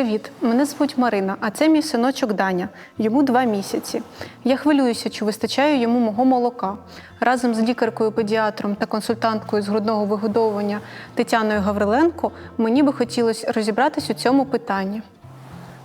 Привіт, мене звуть Марина, а це мій синочок Даня. Йому два місяці. Я хвилююся, чи вистачає йому мого молока. Разом з лікаркою-педіатром та консультанткою з грудного вигодовування Тетяною Гавриленко мені би хотілося розібратись у цьому питанні.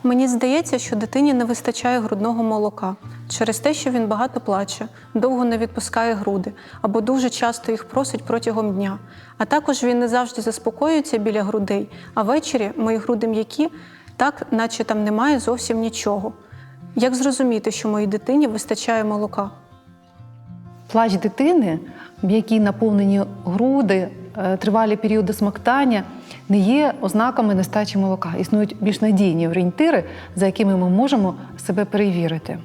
Мені здається, що дитині не вистачає грудного молока через те, що він багато плаче, довго не відпускає груди або дуже часто їх просить протягом дня. А також він не завжди заспокоюється біля грудей, а ввечері мої груди м'які, так наче там немає зовсім нічого. Як зрозуміти, що моїй дитині вистачає молока? Плач дитини, м'які наповнені груди, е, тривалі періоди смоктання не є ознаками нестачі молока. Існують більш надійні орієнтири, за якими ми можемо себе перевірити.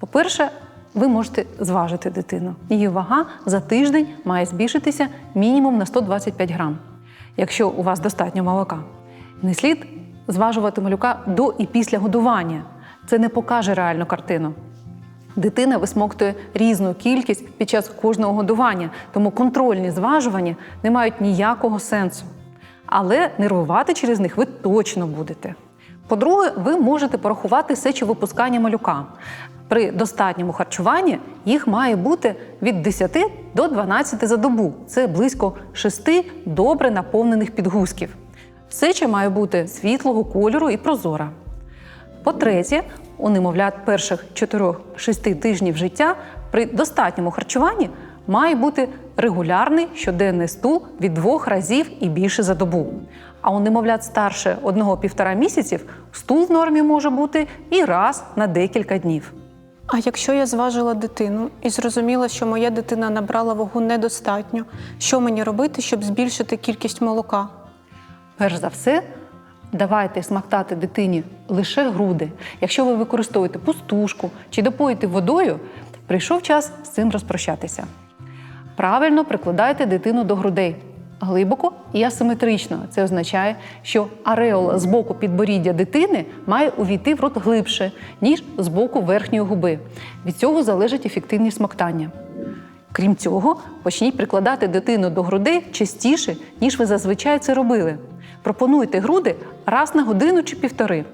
По-перше, ви можете зважити дитину. Її вага за тиждень має збільшитися мінімум на 125 грам, якщо у вас достатньо молока. Не слід зважувати малюка до і після годування. Це не покаже реальну картину. Дитина висмоктує різну кількість під час кожного годування, тому контрольні зважування не мають ніякого сенсу. Але нервувати через них ви точно будете. По-друге, ви можете порахувати сечовипускання малюка. При достатньому харчуванні їх має бути від 10 до 12 за добу. Це близько 6 добре наповнених підгузків. Сеча має бути світлого кольору і прозора. По-третє, у немовлят перших 4-6 тижнів життя при достатньому харчуванні має бути регулярний щоденний стул від двох разів і більше за добу. А у немовлят старше 1-1,5 місяців стул в нормі може бути і раз на декілька днів. А якщо я зважила дитину і зрозуміла, що моя дитина набрала вагу недостатньо, що мені робити, щоб збільшити кількість молока? Перш за все, давайте смактати дитині лише груди. Якщо ви використовуєте пустушку чи допоїте водою, прийшов час з цим розпрощатися. Правильно прикладайте дитину до грудей. Глибоко і асиметрично. Це означає, що ареол з боку підборіддя дитини має увійти в рот глибше, ніж з боку верхньої губи. Від цього залежить ефективність смоктання. Крім цього, почніть прикладати дитину до грудей частіше, ніж ви зазвичай це робили. Пропонуйте груди раз на годину чи півтори.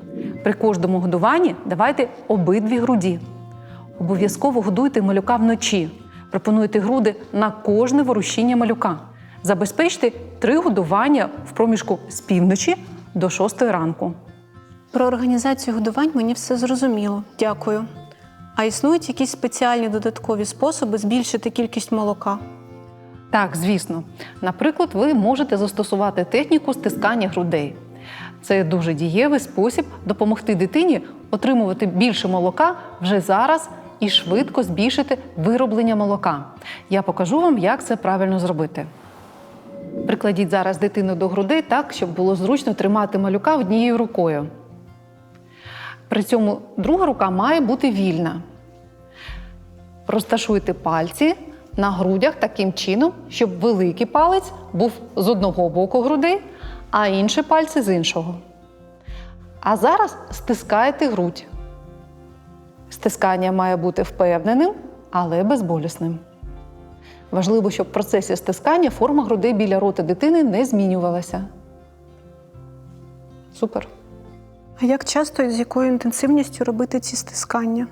При кожному годуванні давайте обидві груді. Обов'язково годуйте малюка вночі. Пропонуйте груди на кожне ворушіння малюка. Забезпечте три годування в проміжку з півночі до 6 ранку. Про організацію годувань мені все зрозуміло. Дякую. А існують якісь спеціальні додаткові способи збільшити кількість молока? Так, звісно. Наприклад, ви можете застосувати техніку стискання грудей. Це дуже дієвий спосіб допомогти дитині отримувати більше молока вже зараз і швидко збільшити вироблення молока. Я покажу вам, як це правильно зробити. Прикладіть зараз дитину до грудей так, щоб було зручно тримати малюка однією рукою. При цьому друга рука має бути вільна. Розташуйте пальці на грудях таким чином, щоб великий палець був з одного боку грудей, а інші пальці з іншого. А зараз стискайте грудь. Стискання має бути впевненим, але безболісним. Важливо, щоб в процесі стискання форма грудей біля рота дитини не змінювалася. Супер. А як часто і з якою інтенсивністю робити ці стискання?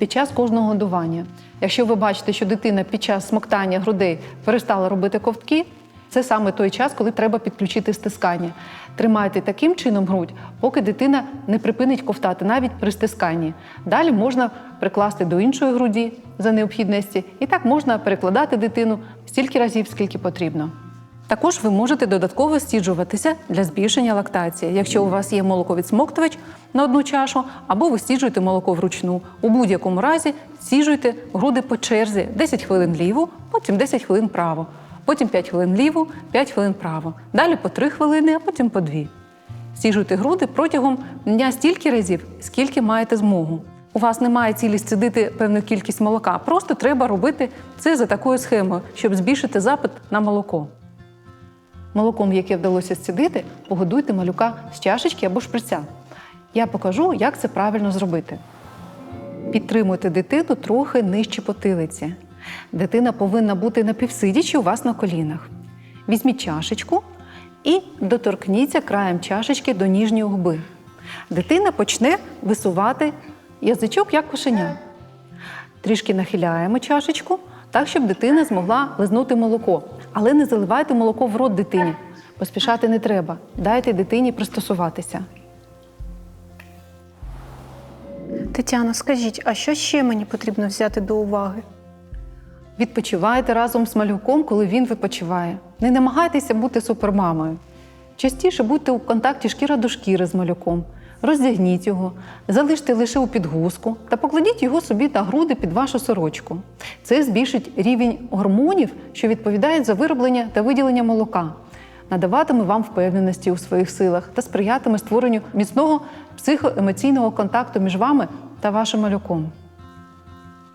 Під час кожного годування. Якщо ви бачите, що дитина під час смоктання грудей перестала робити ковтки, це саме той час, коли треба підключити стискання. Тримайте таким чином грудь, поки дитина не припинить ковтати, навіть при стисканні. Далі можна прикласти до іншої груді за необхідності, і так можна перекладати дитину стільки разів, скільки потрібно. Також ви можете додатково стіджуватися для збільшення лактації, якщо у вас є молоковідсмоктувач на одну чашу, або ви стіджуєте молоко вручну. У будь-якому разі стіджуйте груди по черзі 10 хвилин ліву, потім 10 хвилин право, потім 5 хвилин ліву, 5 хвилин право. Далі по 3 хвилини, а потім по 2. Стіжуйте груди протягом дня стільки разів, скільки маєте змогу. У вас немає цілі сцедити певну кількість молока. Просто треба робити це за такою схемою, щоб збільшити запит на молоко. Молоком, яке вдалося зцідити, погодуйте малюка з чашечки або шприця. Я покажу, як це правильно зробити. Підтримуйте дитину трохи нижче потилиці. Дитина повинна бути напівсидячи у вас на колінах. Візьміть чашечку і доторкніться краєм чашечки до ніжньої губи. Дитина почне висувати язичок як кошеня. Трішки нахиляємо чашечку, так, щоб дитина змогла лизнути молоко. Але не заливайте молоко в рот дитині. Поспішати не треба. Дайте дитині пристосуватися. Тетяно, скажіть, а що ще мені потрібно взяти до уваги? Відпочивайте разом з малюком, коли він відпочиває. Не намагайтеся бути супермамою. Частіше будьте у контакті шкіра до шкіри з малюком. Роздягніть його, залиште лише у підгузку та покладіть його собі на груди під вашу сорочку. Це збільшить рівень гормонів, що відповідають за вироблення та виділення молока, надаватиме вам впевненості у своїх силах та сприятиме створенню міцного психоемоційного контакту між вами та вашим малюком.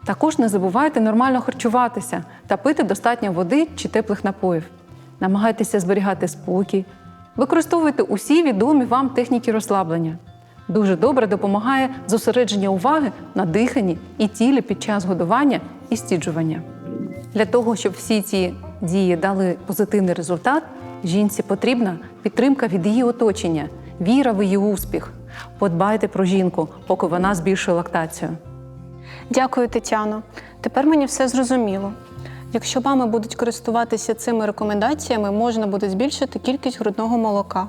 Також не забувайте нормально харчуватися та пити достатньо води чи теплих напоїв. Намагайтеся зберігати спокій, використовуйте усі відомі вам техніки розслаблення. Дуже добре допомагає зосередження уваги на диханні і тілі під час годування і стіджування. Для того, щоб всі ці дії дали позитивний результат, жінці потрібна підтримка від її оточення, віра в її успіх. Подбайте про жінку, поки вона збільшує лактацію. Дякую, Тетяно. Тепер мені все зрозуміло. Якщо мами будуть користуватися цими рекомендаціями, можна буде збільшити кількість грудного молока.